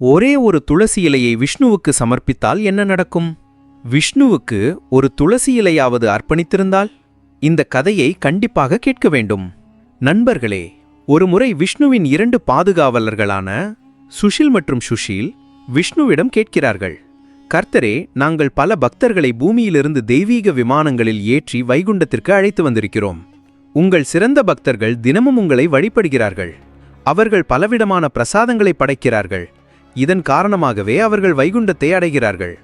ஒரே ஒரு துளசி இலையை விஷ்ணுவுக்கு சமர்ப்பித்தால் என்ன நடக்கும்? விஷ்ணுவுக்கு ஒரு துளசி இலையாவது அர்ப்பணித்திருந்தால் இந்த கதையை கண்டிப்பாக கேட்க வேண்டும். நண்பர்களே ஒருமுறை விஷ்ணுவின் இரண்டு பாதுகாவலர்களான சுஷில் மற்றும் சுஷீல் விஷ்ணுவிடம் கேட்கிறார்கள் கர்த்தரே நாங்கள் பல பக்தர்களை பூமியிலிருந்து தெய்வீக விமானங்களில் ஏற்றி வைகுண்டத்திற்கு அழைத்து வந்திருக்கிறோம். உங்கள் சிறந்த பக்தர்கள் தினமும் உங்களை வழிபடுகிறார்கள். அவர்கள் பலவிதமான பிரசாதங்களை படைக்கிறார்கள். இதன் காரணமாகவே அவர்கள் வைகுண்டத்தை அடைகிறார்கள்.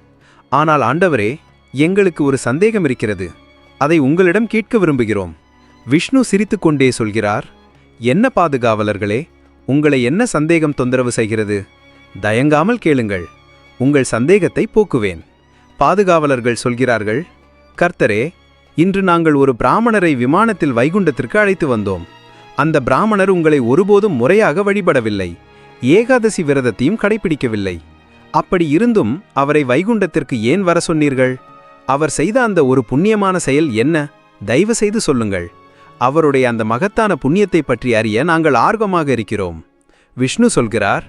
ஆனால் ஆண்டவரே எங்களுக்கு ஒரு சந்தேகம் இருக்கிறது. அதை உங்களிடம் கேட்க விரும்புகிறோம். விஷ்ணு சிரித்துக்கொண்டே சொல்கிறார் என்ன பாதுகாவலர்களே உங்களை என்ன சந்தேகம் தொந்தரவு செய்கிறது? தயங்காமல் கேளுங்கள். உங்கள் சந்தேகத்தை போக்குவேன். பாதுகாவலர்கள் சொல்கிறார்கள் கர்த்தரே இன்று நாங்கள் ஒரு பிராமணரை விமானத்தில் வைகுண்டத்திற்கு அழைத்து வந்தோம். அந்த பிராமணர் உங்களை ஒருபோதும் முறையாக வழிபடவில்லை. ஏகாதசி விரதத்தையும் கடைபிடிக்கவில்லை அப்படி இருந்தும் அவரை வைகுண்டத்திற்கு ஏன் வர சொன்னீர்கள்? அவர் செய்த அந்த ஒரு புண்ணியமான செயல் என்ன? தயவு செய்து சொல்லுங்கள். அவருடைய அந்த மகத்தான புண்ணியத்தை பற்றி அறிய நாங்கள் ஆர்வமாக இருக்கிறோம். விஷ்ணு சொல்கிறார்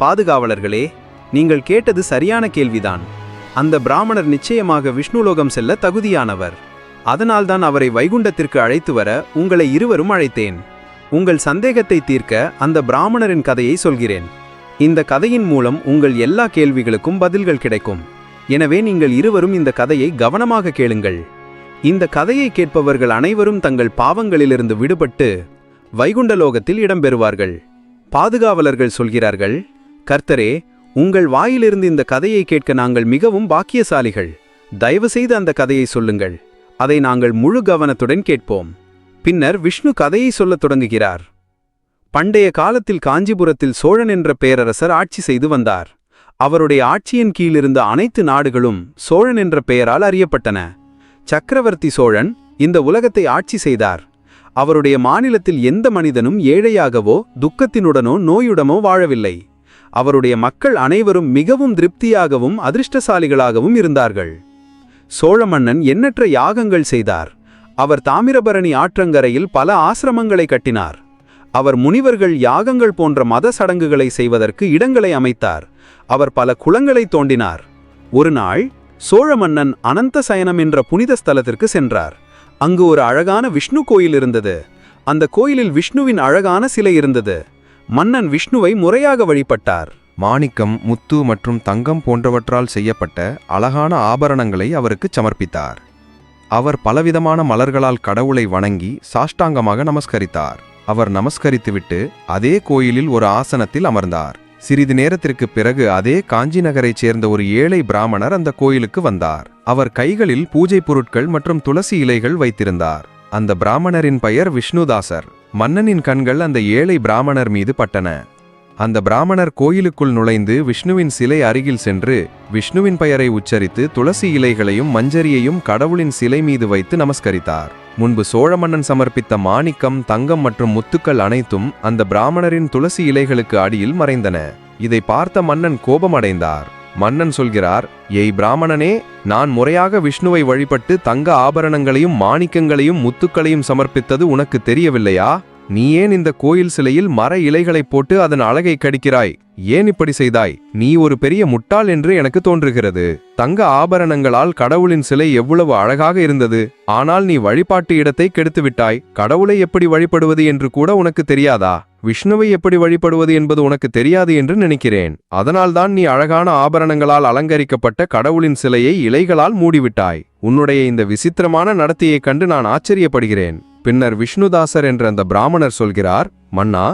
பாதுகாவலர்களே நீங்கள் கேட்டது சரியான கேள்விதான். அந்த பிராமணர் நிச்சயமாக விஷ்ணுலோகம் செல்ல தகுதியானவர். அதனால்தான் அவரை வைகுண்டத்திற்கு அழைத்து வர உங்களை இருவரும் அழைத்தேன். உங்கள் சந்தேகத்தை தீர்க்க அந்த பிராமணரின் கதையை சொல்கிறேன். இந்த கதையின் மூலம் உங்கள் எல்லா கேள்விகளுக்கும் பதில்கள் கிடைக்கும். எனவே நீங்கள் இருவரும் இந்த கதையை கவனமாக கேளுங்கள். இந்த கதையை கேட்பவர்கள் அனைவரும் தங்கள் பாவங்களிலிருந்து விடுபட்டு வைகுண்டலோகத்தில் இடம்பெறுவார்கள். பாதுகாவலர்கள் சொல்கிறார்கள் கர்த்தரே உங்கள் வாயிலிருந்து இந்த கதையை கேட்க நாங்கள் மிகவும் பாக்கியசாலிகள். தயவுசெய்து அந்த கதையை சொல்லுங்கள். அதை நாங்கள் முழு கவனத்துடன் கேட்போம். பின்னர் விஷ்ணு கதையை சொல்லத் தொடங்குகிறார். பண்டைய காலத்தில் காஞ்சிபுரத்தில் சோழன் என்ற பேரரசர் ஆட்சி செய்து வந்தார். அவருடைய ஆட்சியின் கீழிருந்த அனைத்து நாடுகளும் சோழன் என்ற பெயரால் அறியப்பட்டன. சக்கரவர்த்தி சோழன் இந்த உலகத்தை ஆட்சி செய்தார். அவருடைய மாநிலத்தில் எந்த மனிதனும் ஏழையாகவோ துக்கத்தினுடனோ நோயுடமோ வாழவில்லை. அவருடைய மக்கள் அனைவரும் மிகவும் திருப்தியாகவும் அதிர்ஷ்டசாலிகளாகவும் இருந்தார்கள். சோழ மன்னன் எண்ணற்ற யாகங்கள் செய்தார். அவர் தாமிரபரணி ஆற்றங்கரையில் பல ஆசிரமங்களை கட்டினார். அவர் முனிவர்கள் யாகங்கள் போன்ற மத சடங்குகளை செய்வதற்கு இடங்களை அமைத்தார். அவர் பல குளங்களை தோண்டினார். ஒரு நாள் சோழ மன்னன் அனந்த சயனம் என்ற புனித ஸ்தலத்திற்கு சென்றார். அங்கு ஒரு அழகான விஷ்ணு கோயில் இருந்தது. அந்த கோயிலில் விஷ்ணுவின் அழகான சிலை இருந்தது. மன்னன் விஷ்ணுவை முறையாக வழிபட்டார். மாணிக்கம் முத்து மற்றும் தங்கம் போன்றவற்றால் செய்யப்பட்ட அழகான ஆபரணங்களை அவருக்கு சமர்ப்பித்தார். அவர் பலவிதமான மலர்களால் கடவுளை வணங்கி சாஷ்டாங்கமாக நமஸ்கரித்தார். அவர் நமஸ்கரித்துவிட்டு அதே கோயிலில் ஒரு ஆசனத்தில் அமர்ந்தார். சிறிது நேரத்திற்குப் பிறகு அதே காஞ்சி நகரைச் சேர்ந்த ஒரு ஏழை பிராமணர் அந்த கோயிலுக்கு வந்தார். அவர் கைகளில் பூஜை பொருட்கள் மற்றும் துளசி இலைகள் வைத்திருந்தார். அந்த பிராமணரின் பெயர் விஷ்ணுதாசர். மன்னனின் கண்கள் அந்த ஏழை பிராமணர் மீது பட்டன. அந்த பிராமணர் கோயிலுக்குள் நுழைந்து விஷ்ணுவின் சிலை அருகில் சென்று விஷ்ணுவின் பெயரை உச்சரித்து துளசி இலைகளையும் மஞ்சரியையும் கடவுளின் சிலை மீது வைத்து நமஸ்கரித்தார். முன்பு சோழ மன்னன் சமர்ப்பித்த மாணிக்கம் தங்கம் மற்றும் முத்துக்கள் அனைத்தும் அந்த பிராமணரின் துளசி இலைகளுக்கு அடியில் மறைந்தன. இதை பார்த்த மன்னன் கோபமடைந்தார். மன்னன் சொல்கிறார் ஏய் பிராமணனே நான் முறையாக விஷ்ணுவை வழிபட்டு தங்க ஆபரணங்களையும் மாணிக்கங்களையும் முத்துக்களையும் சமர்ப்பித்தது உனக்கு தெரியவில்லையா? நீ ஏன் இந்த கோயில் சிலையில் மர இலைகளைப் போட்டு அதன் அழகை கடிக்கிறாய்? ஏன் இப்படி செய்தாய்? நீ ஒரு பெரிய முட்டாள் என்று எனக்கு தோன்றுகிறது. தங்க ஆபரணங்களால் கடவுளின் சிலை எவ்வளவு அழகாக இருந்தது. ஆனால் நீ வழிபாட்டு இடத்தை கெடுத்துவிட்டாய் கடவுளை எப்படி வழிபடுவது என்று கூட உனக்கு தெரியாதா? விஷ்ணுவை எப்படி வழிபடுவது என்பது உனக்கு தெரியாது என்று நினைக்கிறேன். அதனால்தான் நீ அழகான ஆபரணங்களால் அலங்கரிக்கப்பட்ட கடவுளின் சிலையை இலைகளால் மூடிவிட்டாய். உன்னுடைய இந்த விசித்திரமான நடத்தையைக் கண்டு நான் ஆச்சரியப்படுகிறேன். பின்னர் விஷ்ணுதாசர் என்ற அந்த பிராமணர் சொல்கிறார் மன்னா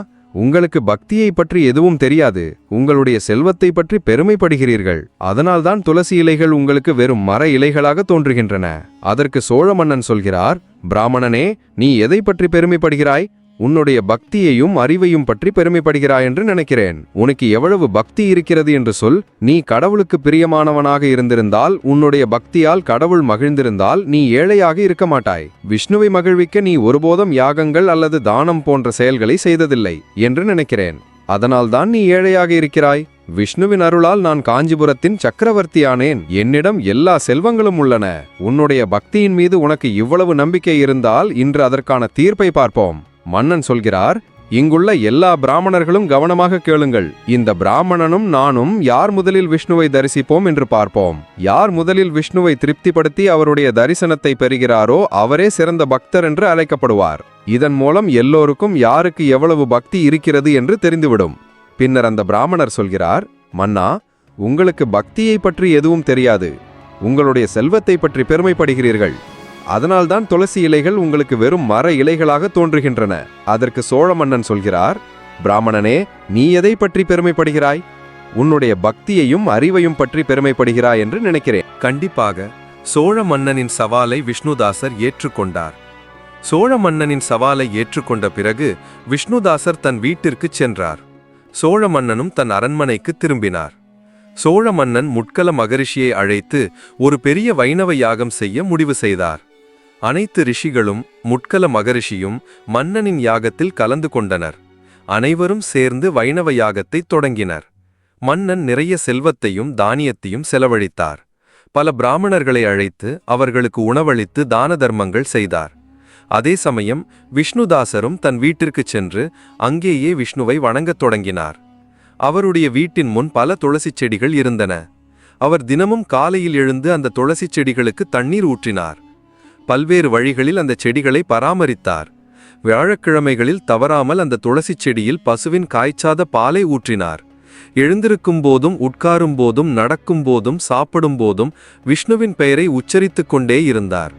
உங்களுக்கு பக்தியை பற்றி எதுவும் தெரியாது. உங்களுடைய செல்வத்தை பற்றி பெருமைப்படுகிறீர்கள். அதனால்தான் துளசி இலைகள் உங்களுக்கு வெறும் மர இலைகளாக தோன்றுகின்றன. அதற்கு சோழ மன்னன் சொல்கிறார் பிராமணனே நீ எதை பற்றி பெருமைப்படுகிறாய்? உன்னுடைய பக்தியையும் அறிவையும் பற்றி பெருமைப்படுகிறாய் என்று நினைக்கிறேன். உனக்கு எவ்வளவு பக்தி இருக்கிறது என்று சொல். நீ கடவுளுக்கு பிரியமானவனாக இருந்திருந்தால் உன்னுடைய பக்தியால் கடவுள் மகிழ்ந்திருந்தால் நீ ஏழையாக இருக்க மாட்டாய். விஷ்ணுவை மகிழ்விக்க நீ ஒருபோதும் யாகங்கள் அல்லது தானம் போன்ற செயல்களை செய்ததில்லை என்று நினைக்கிறேன். அதனால்தான் நீ ஏழையாக இருக்கிறாய். விஷ்ணுவின் அருளால் நான் காஞ்சிபுரத்தின் சக்கரவர்த்தியானேன். என்னிடம் எல்லா செல்வங்களும் உள்ளன. உன்னுடைய பக்தியின் மீது உனக்கு இவ்வளவு நம்பிக்கை இருந்தால் இன்று அதற்கான தீர்ப்பை பார்ப்போம். மன்னன் சொல்கிறார் இங்குள்ள எல்லா பிராமணர்களும் கவனமாக கேளுங்கள். இந்த பிராமணனும் நானும் யார் முதலில் விஷ்ணுவை தரிசிப்போம் என்று பார்ப்போம். யார் முதலில் விஷ்ணுவை திருப்திப்படுத்தி அவருடைய தரிசனத்தை பெறுகிறாரோ அவரே சிறந்த பக்தர் என்று அழைக்கப்படுவார். இதன் மூலம் எல்லோருக்கும் யாருக்கு எவ்வளவு பக்தி இருக்கிறது என்று தெரிந்துவிடும். பின்னர் அந்த பிராமணர் சொல்கிறார் மன்னா உங்களுக்கு பக்தியை பற்றி எதுவும் தெரியாது. உங்களுடைய செல்வத்தை பற்றி பெருமைப்படுகிறீர்கள். அதனால்தான் துளசி இலைகள் உங்களுக்கு வெறும் மர இலைகளாக தோன்றுகின்றன. அதற்கு சோழ மன்னன் சொல்கிறார் பிராமணனே நீ எதை பற்றி பெருமைப்படுகிறாய்? உன்னுடைய பக்தியையும் அறிவையும் பற்றி பெருமைப்படுகிறாய் என்று நினைக்கிறேன். கண்டிப்பாக சோழ மன்னனின் சவாலை விஷ்ணுதாசர் ஏற்றுக்கொண்டார். சோழ மன்னனின் சவாலை ஏற்றுக்கொண்ட பிறகு விஷ்ணுதாசர் தன் வீட்டிற்குச் சென்றார். சோழ மன்னனும் தன் அரண்மனைக்கு திரும்பினார். சோழ மன்னன் முட்கல மகரிஷியை அழைத்து ஒரு பெரிய வைணவ யாகம் செய்ய முடிவு செய்தார். அனைத்து ரிஷிகளும் முட்கல மகரிஷியும் மன்னனின் யாகத்தில் கலந்து கொண்டனர். அனைவரும் சேர்ந்து வைணவ யாகத்தை தொடங்கினர். மன்னன் நிறைய செல்வத்தையும் தானியத்தையும் செலவழித்தார். பல பிராமணர்களை அழைத்து அவர்களுக்கு உணவளித்து தான தர்மங்கள் செய்தார். அதே சமயம் விஷ்ணுதாசரும் தன் வீட்டிற்குச் சென்று அங்கேயே விஷ்ணுவை வணங்கத் தொடங்கினார். அவருடைய வீட்டின் முன் பல துளசிச் செடிகள் இருந்தன. அவர் தினமும் காலையில் எழுந்து அந்த துளசிச் செடிகளுக்கு தண்ணீர் ஊற்றினார். பல்வேறு வழிகளில் அந்த செடிகளை பராமரித்தார். வியாழக்கிழமைகளில் தவறாமல் அந்த துளசிச் செடியில் பசுவின் காய்ச்சாத பாலை ஊற்றினார். எழுந்திருக்கும் போதும் உட்காரும் போதும் நடக்கும் போதும் சாப்பிடும் போதும் விஷ்ணுவின் பெயரை உச்சரித்து கொண்டே இருந்தார்.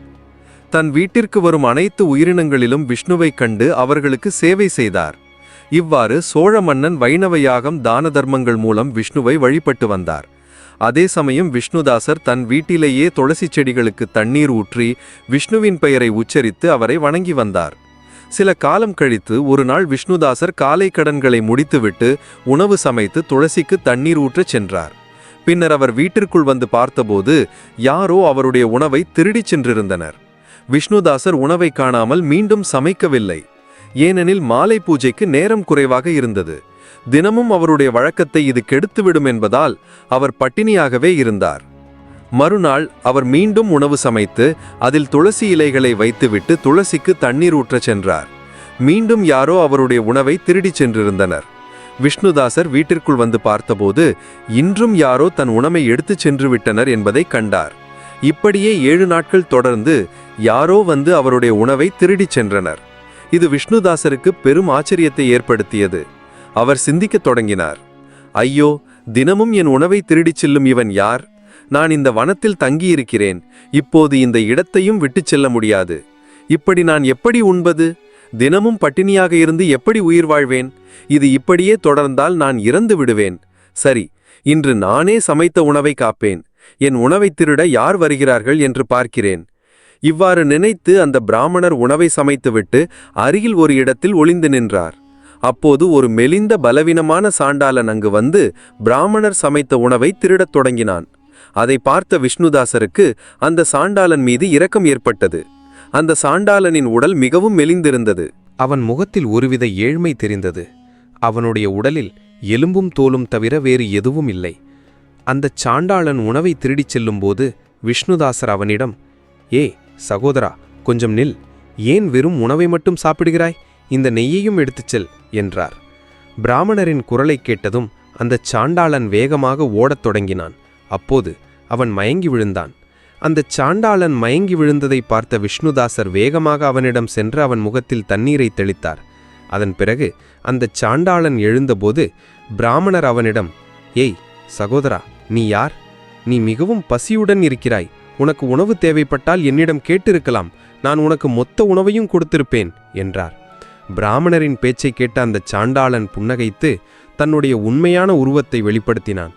தன் வீட்டிற்கு வரும் அனைத்து உயிரினங்களிலும் விஷ்ணுவைக் கண்டு அவர்களுக்கு சேவை செய்தார். இவ்வாறு சோழ மன்னன் வைணவ யாகம் தான தர்மங்கள் மூலம் விஷ்ணுவை வழிபட்டு வந்தார். அதே சமயம் விஷ்ணுதாசர் தன் வீட்டிலேயே துளசி செடிகளுக்கு தண்ணீர் ஊற்றி விஷ்ணுவின் பெயரை உச்சரித்து அவரை வணங்கி வந்தார். சில காலம் கழித்து ஒரு நாள் விஷ்ணுதாசர் காலை கடன்களை முடித்துவிட்டு உணவு சமைத்து துளசிக்கு தண்ணீர் ஊற்றச் சென்றார். பின்னர் அவர் வீட்டிற்குள் வந்து பார்த்தபோது யாரோ அவருடைய உணவை திருடிச் சென்றிருந்தனர். விஷ்ணுதாசர் உணவை காணாமல் மீண்டும் சமைக்கவில்லை. ஏனெனில் மாலை பூஜைக்கு நேரம் குறைவாக இருந்தது. தினமும் அவருடைய வழக்கத்தை இது கெடுத்துவிடும் என்பதால் அவர் பட்டினியாகவே இருந்தார். மறுநாள் அவர் மீண்டும் உணவு சமைத்து அதில் துளசி இலைகளை வைத்துவிட்டு துளசிக்கு தண்ணீர் ஊற்றச் சென்றார். மீண்டும் யாரோ அவருடைய உணவை திருடிச் சென்றிருந்தனர். விஷ்ணுதாசர் வீட்டிற்குள் வந்து பார்த்தபோது இன்றும் யாரோ தன் உணவை எடுத்துச் சென்று விட்டனர் என்பதை கண்டார். இப்படியே ஏழு நாட்கள் தொடர்ந்து யாரோ வந்து அவருடைய உணவை திருடிச் சென்றனர். இது விஷ்ணுதாசருக்கு பெரும் ஆச்சரியத்தை ஏற்படுத்தியது. அவர் சிந்திக்கத் தொடங்கினார். ஐயோ தினமும் என் உணவை திருடிச் செல்லும் இவன் யார்? நான் இந்த வனத்தில் தங்கியிருக்கிறேன். இப்போது இந்த இடத்தையும் விட்டுச் செல்ல முடியாது. இப்படி நான் எப்படி உண்பது? தினமும் பட்டினியாக இருந்து எப்படி உயிர் வாழ்வேன்? இது இப்படியே தொடர்ந்தால் நான் இறந்து விடுவேன். சரி இன்று நானே சமைத்த உணவை காப்பேன். என் உணவை திருட யார் வருகிறார்கள் என்று பார்க்கிறேன். இவ்வாறு நினைத்து அந்த பிராமணர் உணவை சமைத்துவிட்டு அருகில் ஒரு இடத்தில் ஒளிந்து நின்றார். அப்போது ஒரு மெலிந்த பலவீனமான சாண்டாளன் அங்கு வந்து பிராமணர் சமைத்த உணவை திருடத் தொடங்கினான். அதை பார்த்த விஷ்ணுதாசருக்கு அந்த சாண்டாளன் மீது இரக்கம் ஏற்பட்டது. அந்த சாண்டாளனின் உடல் மிகவும் மெலிந்திருந்தது. அவன் முகத்தில் ஒருவித ஏழ்மை தெரிந்தது. அவனுடைய உடலில் எலும்பும் தோலும் தவிர வேறு எதுவும் இல்லை. அந்தச் சாண்டாளன் உணவை திருடிச் செல்லும்போது விஷ்ணுதாசர் அவனிடம் ஏ சகோதரா கொஞ்சம் நில். ஏன் வெறும் உணவை மட்டும் சாப்பிடுகிறாய்? இந்த நெய்யையும் எடுத்துச் செல் என்றார். பிராமணரின் குரலைக் கேட்டதும் அந்தச் சாண்டாளன் வேகமாக ஓடத் தொடங்கினான். அப்போது அவன் மயங்கி விழுந்தான். அந்தச் சாண்டாளன் மயங்கி விழுந்ததை பார்த்த விஷ்ணுதாசர் வேகமாக அவனிடம் சென்று அவன் முகத்தில் தண்ணீரை தெளித்தார். அதன் பிறகு அந்தச் சாண்டாளன் எழுந்தபோது பிராமணர் அவனிடம் ஏய் சகோதரா நீ யார்? நீ மிகவும் பசியுடன் இருக்கிறாய். உனக்கு உணவு தேவைப்பட்டால் என்னிடம் கேட்டிருக்கலாம். நான் உனக்கு மொத்த உணவையும் கொடுத்திருப்பேன் என்றார். பிராமணரின் பேச்சைக் கேட்ட அந்தச் சாண்டாளன் புன்னகைத்து தன்னுடைய உண்மையான உருவத்தை வெளிப்படுத்தினான்.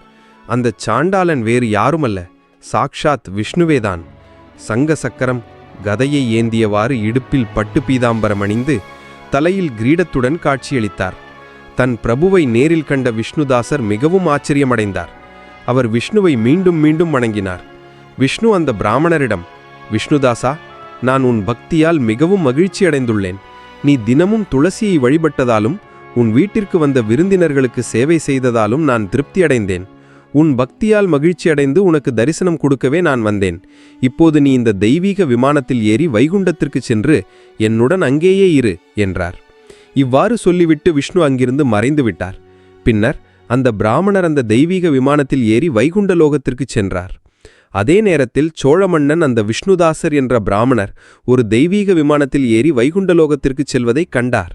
அந்தச் சாண்டாளன் வேறு யாருமல்ல சாக்ஷாத் விஷ்ணுவேதான். சங்க சக்கரம் கதையை ஏந்தியவாறு இடுப்பில் பட்டு பீதாம்பரம் அணிந்து தலையில் கிரீடத்துடன் காட்சியளித்தார். தன் பிரபுவை நேரில் கண்ட விஷ்ணுதாசர் மிகவும் ஆச்சரியமடைந்தார். அவர் விஷ்ணுவை மீண்டும் மீண்டும் வணங்கினார். விஷ்ணு அந்த பிராமணரிடம் விஷ்ணுதாசா நான் உன் பக்தியால் மிகவும் மகிழ்ச்சி அடைந்துள்ளேன் நீ தினமும் துளசியை வழிபட்டதாலும் உன் வீட்டிற்கு வந்த விருந்தினர்களுக்கு சேவை செய்ததாலும் நான் திருப்தியடைந்தேன். உன் பக்தியால் மகிழ்ச்சி அடைந்து உனக்கு தரிசனம் கொடுக்கவே நான் வந்தேன். இப்போது நீ இந்த தெய்வீக விமானத்தில் ஏறி வைகுண்டத்திற்கு சென்று என்னுடன் அங்கேயே இரு என்றார். இவ்வாறு சொல்லிவிட்டு விஷ்ணு அங்கிருந்து மறைந்து விட்டார். பின்னர் அந்த பிராமணர் அந்த தெய்வீக விமானத்தில் ஏறி வைகுண்ட லோகத்திற்குச் சென்றார். அதே நேரத்தில் சோழ மன்னன் அந்த விஷ்ணுதாசர் என்ற பிராமணர் ஒரு தெய்வீக விமானத்தில் ஏறி வைகுண்ட லோகத்திற்குச் கண்டார்.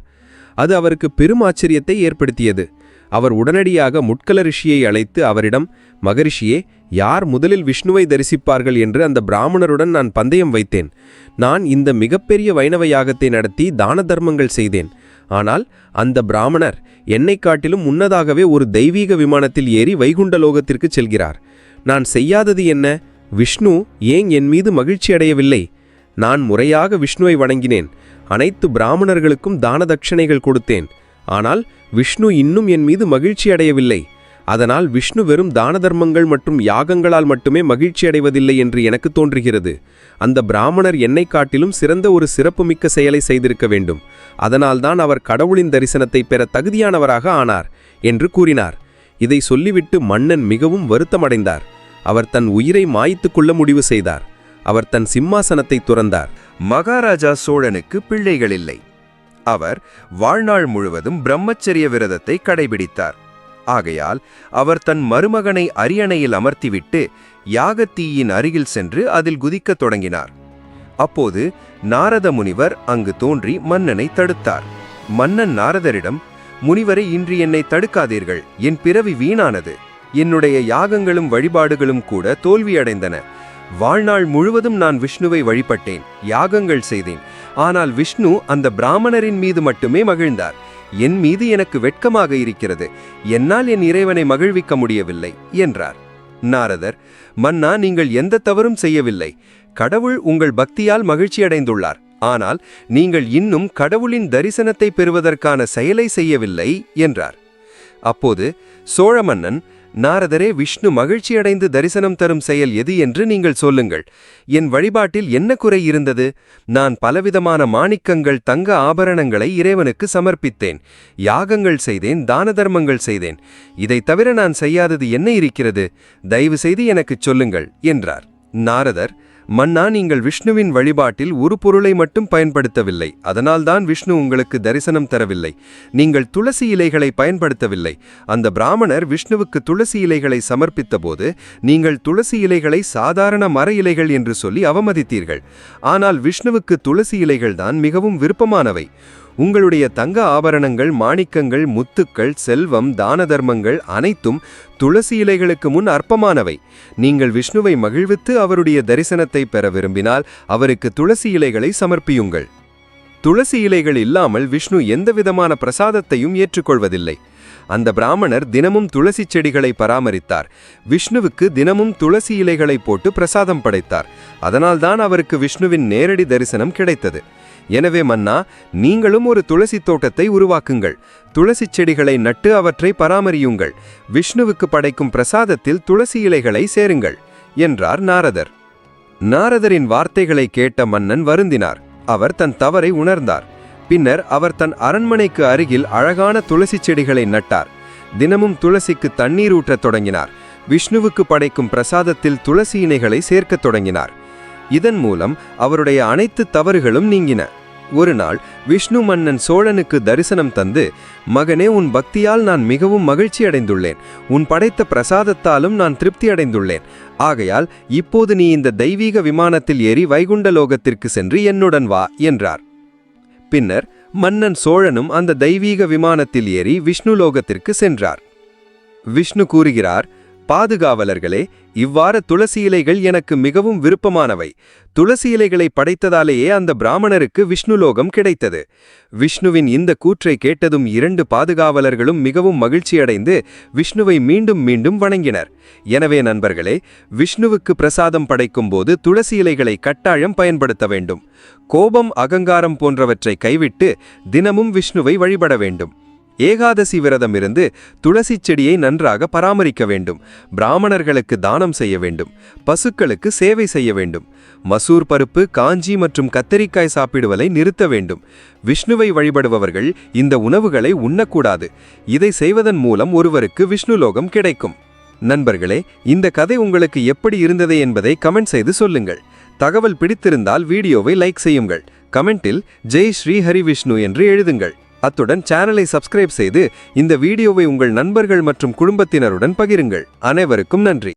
அது அவருக்கு பெரும் ஆச்சரியத்தை ஏற்படுத்தியது. அவர் உடனடியாக முட்கல ரிஷியை அழைத்து அவரிடம் மகரிஷியே யார் முதலில் விஷ்ணுவை தரிசிப்பார்கள் என்று அந்த பிராமணருடன் நான் பந்தயம் வைத்தேன். நான் இந்த மிகப்பெரிய வைணவ யாகத்தை நடத்தி தான தர்மங்கள் செய்தேன். ஆனால் அந்த பிராமணர் என்னை காட்டிலும் முன்னதாகவே ஒரு தெய்வீக விமானத்தில் ஏறி வைகுண்ட லோகத்திற்கு செல்கிறார். நான் செய்யாதது என்ன? விஷ்ணு ஏன் என் மீது மகிழ்ச்சி அடையவில்லை? நான் முறையாக விஷ்ணுவை வணங்கினேன். அனைத்து பிராமணர்களுக்கும் தான தட்சணைகள் கொடுத்தேன். ஆனால் விஷ்ணு இன்னும் என் மீது மகிழ்ச்சி அடையவில்லை. அதனால் விஷ்ணு வெறும் தான தர்மங்கள் மற்றும் யாகங்களால் மட்டுமே மகிழ்ச்சி அடைவதில்லை என்று எனக்கு தோன்றுகிறது. அந்த பிராமணர் என்னை காட்டிலும் சிறந்த ஒரு சிறப்புமிக்க செயலை செய்திருக்க வேண்டும். அதனால்தான் அவர் கடவுளின் தரிசனத்தை பெற தகுதியானவராக ஆனார் என்று கூறினார். இதை சொல்லிவிட்டு மன்னன் மிகவும் வருத்தமடைந்தார். அவர் தன் உயிரை மாய்த்து கொள்ள முடிவு செய்தார். அவர் தன் சிம்மாசனத்தை துறந்தார். மகாராஜா சோழனுக்கு பிள்ளைகள் இல்லை அவர் வாழ்நாள் முழுவதும் பிரம்மச்சரிய விரதத்தை கடைபிடித்தார். ஆகையால் அவர் தன் மருமகனை அரியணையில் அமர்த்திவிட்டு யாகத்தீயின் அருகில் சென்று அதில் குதிக்கத் தொடங்கினார். அப்போது நாரத முனிவர் அங்கு தோன்றி மன்னனை தடுத்தார். மன்னன் நாரதரிடம் முனிவரை இன்று என்னை தடுக்காதீர்கள். என் பிறவி வீணானது. என்னுடைய யாகங்களும் வழிபாடுகளும் கூட தோல்வியடைந்தன. வாழ்நாள் முழுவதும் நான் விஷ்ணுவை வழிபட்டேன் யாகங்கள் செய்தேன். ஆனால் விஷ்ணு அந்த பிராமணரின் மீது மட்டுமே மகிழ்ந்தார். என் மீது எனக்கு வெட்கமாக இருக்கிறது. என்னால் என் இறைவனை மகிழ்விக்க முடியவில்லை என்றார். நாரதர் மன்னா நீங்கள் எந்த தவறும் செய்யவில்லை. கடவுள் உங்கள் பக்தியால் மகிழ்ச்சியடைந்துள்ளார். ஆனால் நீங்கள் இன்னும் கடவுளின் தரிசனத்தை பெறுவதற்கான செயலை செய்யவில்லை என்றார். அப்போது சோழ மன்னன் நாரதரே விஷ்ணு மகிழ்ச்சியடைந்து தரிசனம் தரும் செயல் எது என்று நீங்கள் சொல்லுங்கள். என் வழிபாட்டில் என்ன குறை இருந்தது? நான் பலவிதமான மாணிக்கங்கள் தங்க ஆபரணங்களை இறைவனுக்கு சமர்ப்பித்தேன். யாகங்கள் செய்தேன் தான தர்மங்கள் செய்தேன். இதைத் தவிர நான் செய்யாதது என்ன இருக்கிறது? தயவு செய்து எனக்குச் சொல்லுங்கள் என்றார். நாரதர் மன்னா நீங்கள் விஷ்ணுவின் வழிபாட்டில் ஒரு பொருளை மட்டும் பயன்படுத்தவில்லை. அதனால்தான் விஷ்ணு உங்களுக்கு தரிசனம் தரவில்லை. நீங்கள் துளசி இலைகளை பயன்படுத்தவில்லை. அந்த பிராமணர் விஷ்ணுவுக்கு துளசி இலைகளை சமர்ப்பித்தபோது நீங்கள் துளசி இலைகளை சாதாரண மர இலைகள் என்று சொல்லி அவமதித்தீர்கள். ஆனால் விஷ்ணுவுக்கு துளசி இலைகள்தான் மிகவும் விருப்பமானவை. உங்களுடைய தங்க ஆபரணங்கள் மாணிக்கங்கள் முத்துக்கள் செல்வம் தான தர்மங்கள் அனைத்தும் துளசி இலைகளுக்கு முன் அற்பமானவை நீங்கள் விஷ்ணுவை மகிழ்வித்து அவருடைய தரிசனத்தை பெற விரும்பினால் அவருக்கு துளசி இலைகளை சமர்ப்பியுங்கள். துளசி இலைகள் இல்லாமல் விஷ்ணு எந்தவிதமான பிரசாதத்தையும் ஏற்றுக்கொள்வதில்லை. அந்த பிராமணர் தினமும் துளசி செடிகளை பராமரித்தார். விஷ்ணுவுக்கு தினமும் துளசி இலைகளை போட்டு பிரசாதம் படைத்தார். அதனால்தான் அவருக்கு விஷ்ணுவின் நேரடி தரிசனம் கிடைத்தது. எனவே மன்னா நீங்களும் ஒரு துளசி தோட்டத்தை உருவாக்குங்கள். துளசி செடிகளை நட்டு அவற்றை பராமரியுங்கள். விஷ்ணுவுக்கு படைக்கும் பிரசாதத்தில் துளசி இலைகளை சேருங்கள் என்றார் நாரதர். நாரதரின் வார்த்தைகளை கேட்ட மன்னன் வருந்தினார். அவர் தன் தவறை உணர்ந்தார். பின்னர் அவர் தன் அரண்மனைக்கு அருகில் அழகான துளசி செடிகளை நட்டார். தினமும் துளசிக்கு தண்ணீர் ஊற்றத் தொடங்கினார். விஷ்ணுவுக்கு படைக்கும் பிரசாதத்தில் துளசி இணைகளை சேர்க்கத் தொடங்கினார். இதன் மூலம் அவருடைய அனைத்து தவறுகளும் நீங்கின. ஒரு நாள் விஷ்ணு மன்னன் சோழனுக்கு தரிசனம் தந்து மகனே உன் பக்தியால் நான் மிகவும் மகிழ்ச்சி அடைந்துள்ளேன் உன் படைத்த பிரசாதத்தாலும் நான் திருப்தி அடைந்துள்ளேன் ஆகையால் இப்போது நீ இந்த தெய்வீக விமானத்தில் ஏறி வைகுண்ட லோகத்திற்கு சென்று என்னுடன் வா என்றார். பின்னர் மன்னன் சோழனும் அந்த தெய்வீக விமானத்தில் ஏறி விஷ்ணு லோகத்திற்கு சென்றார். விஷ்ணு கூறுகிறார் பாதுகாவலர்களே இவ்வாறு துளசி இலைகள் எனக்கு மிகவும் விருப்பமானவை. துளசி இலைகளை படைத்ததாலேயே அந்த பிராமணருக்கு விஷ்ணுலோகம் கிடைத்தது. விஷ்ணுவின் இந்த கூற்றை கேட்டதும் இரண்டு பாதுகாவலர்களும் மிகவும் மகிழ்ச்சியடைந்து விஷ்ணுவை மீண்டும் மீண்டும் வணங்கினர். எனவே நண்பர்களே விஷ்ணுவுக்கு பிரசாதம் படைக்கும் போது துளசி இலைகளை கட்டாயம் பயன்படுத்த வேண்டும். கோபம் அகங்காரம் போன்றவற்றை கைவிட்டு தினமும் விஷ்ணுவை வழிபட வேண்டும். ஏகாதசி விரதம் இருந்து துளசி செடியை நன்றாக பராமரிக்க வேண்டும். பிராமணர்களுக்கு தானம் செய்ய வேண்டும். பசுக்களுக்கு சேவை செய்ய வேண்டும். மசூர் பருப்பு காஞ்சி மற்றும் கத்தரிக்காய் சாப்பிடுவதை நிறுத்த வேண்டும். விஷ்ணுவை வழிபடுபவர்கள் இந்த உணவுகளை உண்ணக்கூடாது. இதை செய்வதன் மூலம் ஒருவருக்கு விஷ்ணுலோகம் கிடைக்கும். நண்பர்களே இந்த கதை உங்களுக்கு எப்படி இருந்தது என்பதை கமெண்ட் செய்து சொல்லுங்கள். தகவல் பிடித்திருந்தால் வீடியோவை லைக் செய்யுங்கள். கமெண்டில் ஜெய் ஸ்ரீ ஹரி விஷ்ணு என்று எழுதுங்கள். அத்துடன் சேனலை சப்ஸ்கிரைப் செய்து இந்த வீடியோவை உங்கள் நண்பர்கள் மற்றும் குடும்பத்தினருடன் பகிருங்கள். அனைவருக்கும் நன்றி.